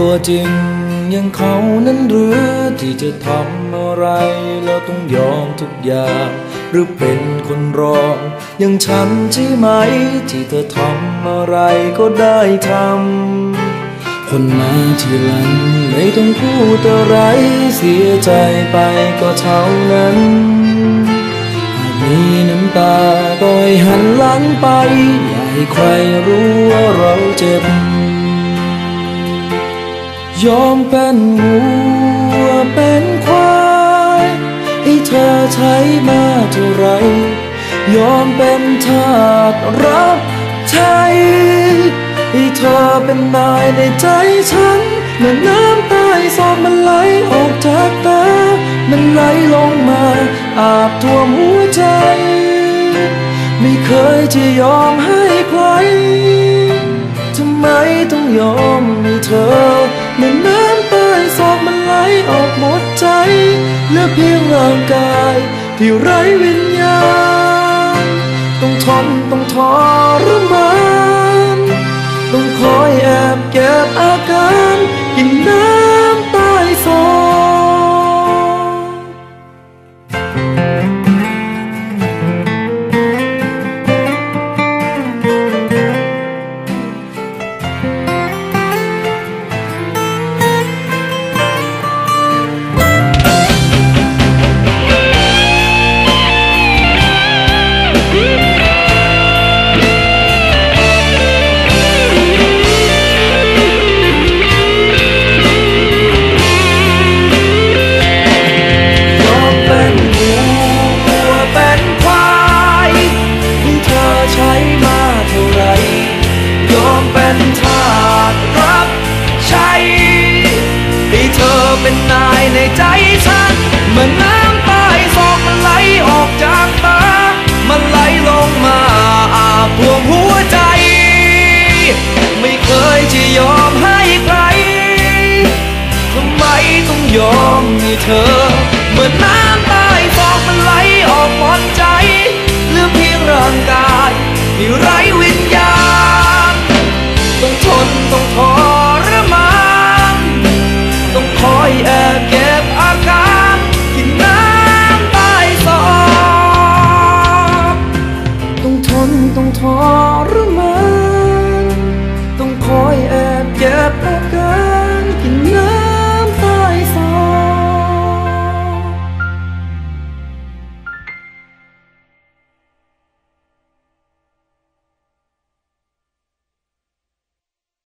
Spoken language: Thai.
ตัวจริงยังเขานั้นหรือที่จะทำอะไรแล้วต้องยอมทุกอย่าง หรือเป็นคนรองยังฉันใช่ไหม ที่เธอทำอะไรก็ได้ทำคนมาทีหลังไม่ต้องพูดอะไรเสียใจไปก็เท่านั้นหากมีน้ำตาก็ให้หันหลังไป อย่าให้ใครรู้ว่าเราเจ็บ ยอมเป็นวัวเป็นควายให้เธอใช้มาเท่าไร ยอมเป็นทาสรับใช้ให้เธอเป็นนายในใจฉันเมื่อน้ำใต้ซอกมันไหลออกจากตา มันไหลลงมา อาบท่วมหัวใจ ไม่เคยจะยอมให้ใคร ทำไมต้องยอมให้เธอ เมื่อน้ำใต้ศอกมันไหลออกหมดใจเหลือเพียงร่างกายที่ไร้วิญญาณ ต้องทนต้องทรมานต้องคอยแอบเก็บอาการกินน้ำ ในใจฉันเมื่อน้ำใต้ซอกมันไหลออกจากตา มันไหลลงมาอาบท่วมหัวใจ ไม่เคยจะยอมให้ใครทำไมต้องยอมให้เธอ ต้องทรมานต้องคอยแอบเก็บอาการ